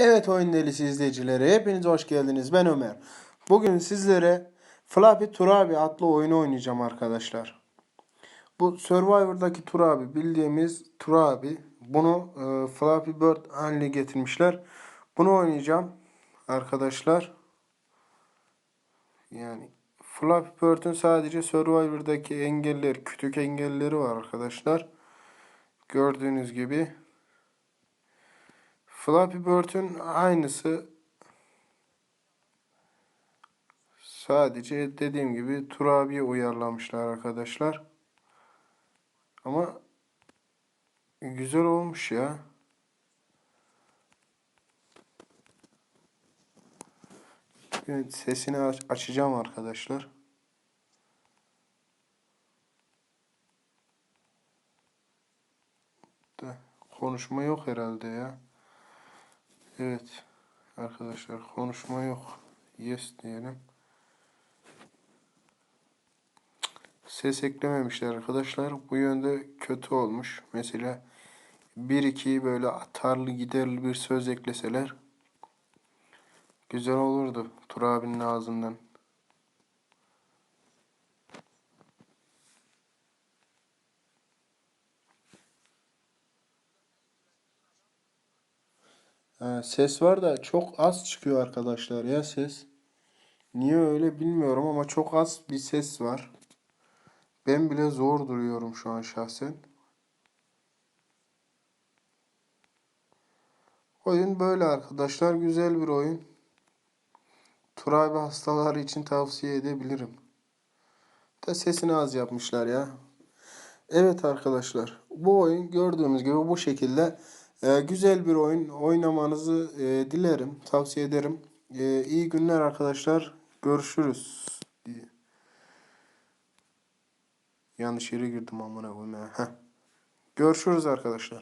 Evet oyun delisi izleyicileri hepiniz hoş geldiniz. Ben Ömer. Bugün sizlere Flappy Turabi adlı oyunu oynayacağım arkadaşlar. Bu Survivor'daki Turabi bildiğimiz Turabi. Bunu e, Flappy Bird haline getirmişler. Bunu oynayacağım arkadaşlar. Yani Flappy Bird'ün sadece Survivor'daki engeller, kütük engelleri var arkadaşlar. Gördüğünüz gibi. Flappy Bird'ün aynısı sadece dediğim gibi Turabi'ye uyarlamışlar arkadaşlar. Ama güzel olmuş ya. Evet, sesini aç- açacağım arkadaşlar. Da konuşma yok herhalde ya. Evet arkadaşlar konuşma yok. Yes diyelim. Ses eklememişler arkadaşlar. Bu yönde kötü olmuş. Mesela 1-2'yi böyle atarlı giderli bir söz ekleseler güzel olurdu Tur abinin ağzından. Ses var da çok az çıkıyor arkadaşlar ya ses. Niye öyle bilmiyorum ama çok az bir ses var. Ben bile zor duruyorum şu an şahsen. Oyun böyle arkadaşlar. Güzel bir oyun. Turabi hastaları için tavsiye edebilirim. Da sesini az yapmışlar ya. Evet arkadaşlar. Bu oyun gördüğümüz gibi bu şekilde e, güzel bir oyun. Oynamanızı e, dilerim. Tavsiye ederim. E, iyi günler arkadaşlar. Görüşürüz. Yanlış yere girdim amına koyayım. Görüşürüz arkadaşlar.